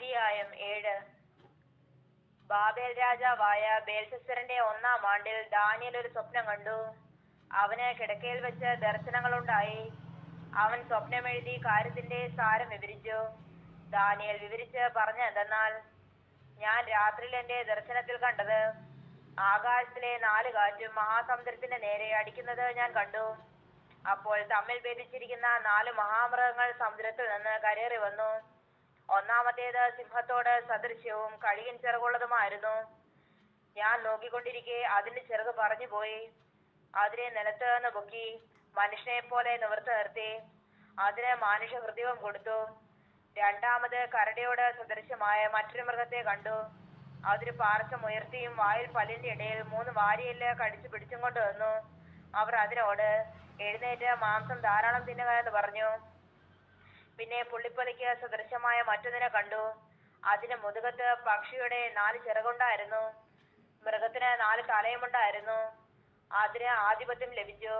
അധ്യായം ഏഴ്. ബാബേൽ രാജാവായ ബേൽസസറിന്റെ ഒന്നാം ആണ്ടിൽ ദാനിയൽ ഒരു സ്വപ്നം കണ്ടു. അവന് കിടക്കയിൽ വെച്ച് ദർശനങ്ങളുണ്ടായി. അവൻ സ്വപ്നമെഴുതി കാര്യത്തിന്റെ സാരം വിവരിച്ചു. ദാനിയൽ വിവരിച്ച് പറഞ്ഞ എന്തെന്നാൽ ഞാൻ രാത്രിയിൽ എന്റെ ദർശനത്തിൽ കണ്ടത് ആകാശത്തിലെ നാല് കാറ്റും മഹാസമുദ്രത്തിന്റെ നേരെ അടിക്കുന്നത് ഞാൻ കണ്ടു. അപ്പോൾ തമ്മിൽ ഭേദിച്ചിരിക്കുന്ന നാല് മഹാമൃഗങ്ങൾ സമുദ്രത്തിൽ നിന്ന് കരേറി വന്നു ഒന്നാമത്തേത് സിംഹത്തോട് സദൃശ്യവും കഴിയൻ ചിറകുള്ളതുമായിരുന്നു. ഞാൻ നോക്കിക്കൊണ്ടിരിക്കെ അതിന്റെ ചിറക് പറഞ്ഞു പോയി. അതിനെ നിലത്ത് നിന്ന് പൊക്കി മനുഷ്യനെ പോലെ നിവർത്തി നിർത്തി. അതിന് മാനുഷ ഹൃദയവും കൊടുത്തു. രണ്ടാമത് കരടിയോട് സദൃശ്യമായ മറ്റൊരു മൃഗത്തെ കണ്ടു. അതൊരു പാർശ്വം ഉയർത്തിയും വായിൽ പല്ലിന്റെ ഇടയിൽ മൂന്ന് വാരിയെല്ല് കടിച്ചു പിടിച്ചും കൊണ്ട് വന്നു. അവർ അതിനോട് എഴുന്നേറ്റ് മാംസം ധാരാളം തിന്നുക എന്ന് പറഞ്ഞു. പിന്നെ പുള്ളിപ്പലിക്ക് സദൃശമായ മറ്റൊന്നിനെ കണ്ടു. അതിന് മുതുകത്ത് പക്ഷിയുടെ നാല് ചിറകുണ്ടായിരുന്നു. മൃഗത്തിന് നാല് തലയുമുണ്ടായിരുന്നു. അതിന് ആധിപത്യം ലഭിച്ചു.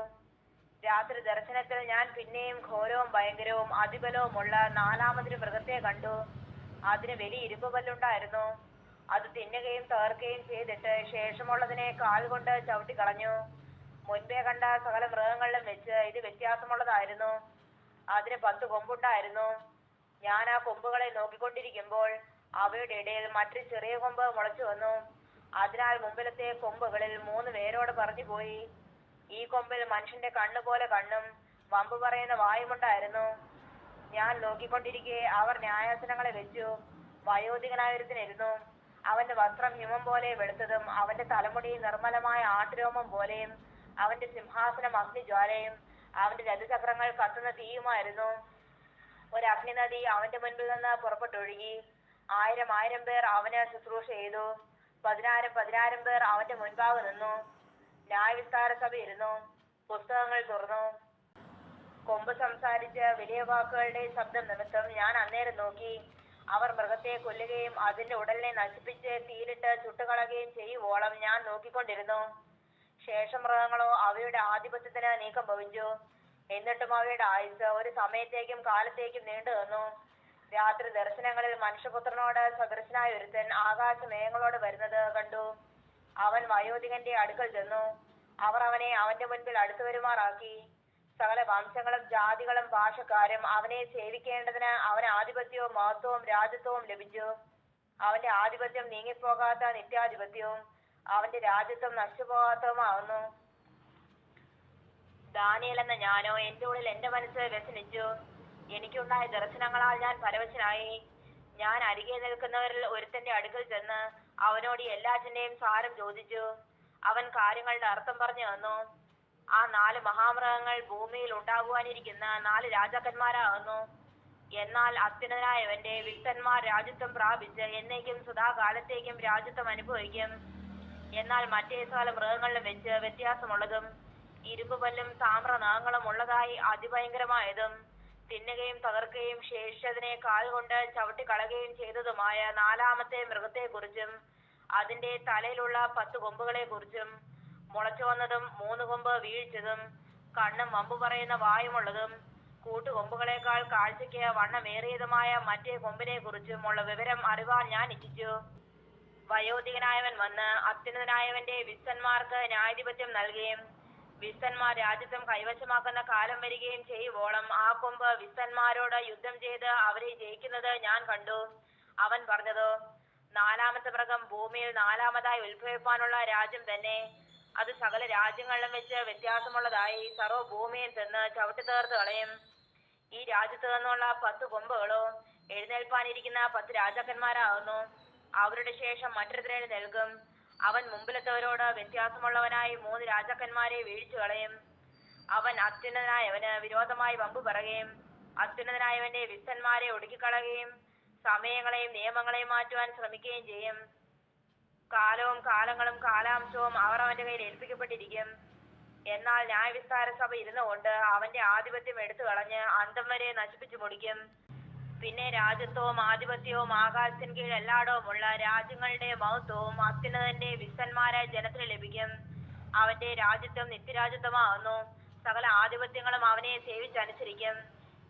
രാത്രി ദർശനത്തിൽ ഞാൻ പിന്നെയും ഘോരവും ഭയങ്കരവും അതിബലവുമുള്ള നാലാമതൊരു മൃഗത്തെ കണ്ടു. അതിന് വലിയ ഇരുമ്പ് പല്ലുണ്ടായിരുന്നു. അത് തിന്നുകയും തകർക്കുകയും ചെയ്തിട്ട് ശേഷമുള്ളതിനെ കാൽ കൊണ്ട് ചവിട്ടി കളഞ്ഞു. മുൻപേ കണ്ട സകല മൃഗങ്ങളിലും വെച്ച് ഇത് വ്യത്യാസമുള്ളതായിരുന്നു. അതിന് പത്ത് കൊമ്പുണ്ടായിരുന്നു. ഞാൻ ആ കൊമ്പുകളെ നോക്കിക്കൊണ്ടിരിക്കുമ്പോൾ അവയുടെ ഇടയിൽ മറ്റൊരു ചെറിയ കൊമ്പ് മുളച്ചു വന്നു. അതിനാൽ മുമ്പിലത്തെ കൊമ്പുകളിൽ മൂന്ന് പേരോട് പറഞ്ഞു പോയി. ഈ കൊമ്പിൽ മനുഷ്യന്റെ കണ്ണു പോലെ കണ്ണും വമ്പ് പറയുന്ന വായുമുണ്ടായിരുന്നു ഞാൻ നോക്കിക്കൊണ്ടിരിക്കെ അവർ ന്യായാസനങ്ങളെ വെച്ചു. വയോധികനായൊരുത്തിനിരുന്നു അവന്റെ വസ്ത്രം ഹിമം പോലെ വെളുത്തതും അവന്റെ തലമുടി നിർമ്മലമായ ആട്ടുരോമം പോലെയും അവന്റെ സിംഹാസനം അഗ്നിജ്വാലയും അവന്റെ രഥചക്രങ്ങൾ കത്തുന്ന തീയുമായിരുന്നു. ഒരു അഗ്നി നദി അവന്റെ മുൻപിൽ നിന്ന് പുറപ്പെട്ടൊഴുകി. ആയിരം ആയിരം പേർ അവനെ ശുശ്രൂഷ ചെയ്തു. പതിനായിരം പതിനായിരം പേർ അവന്റെ മുൻപാകെ നിന്നു. ന്യായവിസ്താര സഭ ഇരുന്നു പുസ്തകങ്ങൾ തുറന്നു. കൊമ്പ് സംസാരിച്ച് വലിയ വാക്കുകളുടെ ശബ്ദം നിമിത്തം ഞാൻ അന്നേരം നോക്കി. അവർ മൃഗത്തെ കൊല്ലുകയും അതിന്റെ ഉടലിനെ നശിപ്പിച്ച് തീയിലിട്ട് ചുട്ടുകളയുകയും ചെയ്യുവോളം ഞാൻ നോക്കിക്കൊണ്ടിരുന്നു. ശേഷം മൃഗങ്ങളോ അവയുടെ ആധിപത്യത്തിന് നീക്കം ഭവിച്ചു. എന്നിട്ടും അവയുടെ ആയുസ് ഒരു സമയത്തേക്കും കാലത്തേക്കും നീണ്ടു നിന്നു. രാത്രി ദർശനങ്ങളിൽ മനുഷ്യപുത്രനോട് സദൃശനായ ഒരുത്തൻ ആകാശമേഘങ്ങളോട് വരുന്നത് കണ്ടു. അവൻ വയോധികന്റെ അടുക്കൽ ചെന്നു. അവർ അവനെ അവന്റെ മുൻപിൽ അടുത്തു വരുമാറാക്കി. സകല വംശങ്ങളും ജാതികളും ഭാഷക്കാരും അവനെ സേവിക്കേണ്ടതിന് അവന് ആധിപത്യവും മഹത്വവും രാജ്യത്വവും ലഭിച്ചു. അവന്റെ ആധിപത്യം നീങ്ങിപ്പോകാത്ത നിത്യാധിപത്യവും അവന്റെ രാജ്യത്വം നശിച്ചുപോകാത്തതുമാവുന്നു. ദാനിയൽ എന്ന ഞാനോ എന്റെ ഉള്ളിൽ എന്റെ മനസ്സ് വ്യസനിച്ചു എനിക്കുണ്ടായ ദർശനങ്ങളാൽ ഞാൻ പരവശനായി. ഞാൻ അരികെ നിൽക്കുന്നവരിൽ ഒരുത്തന്റെ അടുക്കൽ ചെന്ന് അവനോട് എല്ലാറ്റിന്റെയും സാരം ചോദിച്ചു. അവൻ കാര്യങ്ങളുടെ അർത്ഥം പറഞ്ഞു തന്നു. ആ നാല് മഹാമൃഗങ്ങൾ ഭൂമിയിൽ ഉണ്ടാകുവാനിരിക്കുന്ന നാല് രാജാക്കന്മാരാകുന്നു. എന്നാൽ അത്യുന്നതനായവന്റെ വിത്തന്മാർ രാജ്യത്വം പ്രാപിച്ച് എന്നേക്കും സദാകാലത്തേക്കും രാജ്യത്വം അനുഭവിക്കും. എന്നാൽ മറ്റേ സകല മൃഗങ്ങളിലും വെച്ച് വ്യത്യാസമുള്ളതും ഇരുമ്പ് പല്ലും താമ്ര നാഗങ്ങളും ഉള്ളതായി അതിഭയങ്കരമായതും തിന്നുകയും തകർക്കുകയും ശേഷിച്ചതിനെ കാലുകൊണ്ട് ചവിട്ടിക്കളയുകയും ചെയ്തതുമായ നാലാമത്തെ മൃഗത്തെക്കുറിച്ചും അതിന്റെ തലയിലുള്ള പത്ത് കൊമ്പുകളെ കുറിച്ചും മുളച്ചു വന്നതും മൂന്ന് കൊമ്പ് വീഴ്ചതും കണ്ണും വമ്പു പറയുന്ന വായുമുള്ളതും കൂട്ടുകൊമ്പുകളെക്കാൾ കാഴ്ചയ്ക്ക് വണ്ണമേറിയതുമായ മറ്റേ കൊമ്പിനെ കുറിച്ചും ഉള്ള വിവരം അറിവാൻ ഞാൻ ഇച്ഛിച്ചു. വയോധികനായവൻ വന്ന് അത്യുന്നതനായവന്റെ വിശ്വന്മാർക്ക് ന്യായാധിപത്യം നൽകുകയും വിശ്വന്മാർ രാജ്യത്വം കൈവശമാക്കുന്ന കാലം വരികയും ചെയ്യുവോളം ആ കൊമ്പ് വിശ്വന്മാരോട് യുദ്ധം ചെയ്ത് അവരെ ജയിക്കുന്നത് ഞാൻ കണ്ടു. അവൻ പറഞ്ഞത് നാലാമത്തെ മൃഗം ഭൂമിയിൽ നാലാമതായി ഉത്ഭവിപ്പാനുള്ള രാജ്യം തന്നെ. അത് സകല രാജ്യങ്ങളിലും വെച്ച് വ്യത്യാസമുള്ളതായി സർവഭൂമിയിൽ ഭൂമിയിൽ നിന്ന് ചവിട്ടി തീർത്ത് കളയും. ഈ രാജ്യത്ത് നിന്നുള്ള പത്ത് കൊമ്പുകളോ എഴുന്നേൽപ്പാനിരിക്കുന്ന പത്ത് രാജാക്കന്മാരാകുന്നു. അവരുടെ ശേഷം മറ്റൊരുത്തരെ നൽകും. അവൻ മുമ്പിലത്തവരോട് വ്യത്യാസമുള്ളവനായി മൂന്ന് രാജാക്കന്മാരെ വീഴ്ച കളയും. അവൻ അത്യുന്നതനായവന് വിരോധമായി വമ്പ് പറയുകയും അത്യുന്നതനായവന്റെ വിസ്തന്മാരെ ഒടുക്കിക്കളയുകയും സമയങ്ങളെയും നിയമങ്ങളെയും മാറ്റുവാൻ ശ്രമിക്കുകയും ചെയ്യും. കാലവും കാലങ്ങളും കാലാംശവും അവർ അവന്റെ കയ്യിൽ ഏൽപ്പിക്കപ്പെട്ടിരിക്കും. എന്നാൽ ന്യായവിസ്താര സഭ ഇരുന്നുകൊണ്ട് അവന്റെ ആധിപത്യം എടുത്തു കളഞ്ഞ് അന്തം വരെ നശിപ്പിച്ചു മുടിക്കും പിന്നെ രാജ്യത്വവും ആധിപത്യവും ആകാശത്തിന് കീഴ് എല്ലായിടവുമുള്ള രാജ്യങ്ങളുടെ മഹത്വവും അത്യുന്നതന്റെ വിശ്വന്മാരായ ജനത്തിന് ലഭിക്കും. അവന്റെ രാജ്യത്വം നിത്യരാജ്യത്വമാകുന്നു. സകല ആധിപത്യങ്ങളും അവനെ സേവിച്ചനുസരിക്കും.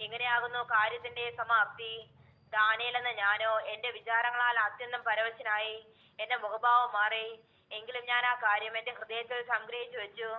ഇങ്ങനെയാകുന്നു കാര്യത്തിന്റെ സമാപ്തി? ദാനയിലെന്ന ഞാനോ എന്റെ വിചാരങ്ങളാൽ അത്യന്തം പരവശനായി. എന്റെ മുഖഭാവം മാറി. എങ്കിലും ഞാൻ ആ കാര്യം എന്റെ ഹൃദയത്തിൽ സംഗ്രഹിച്ചു വെച്ചു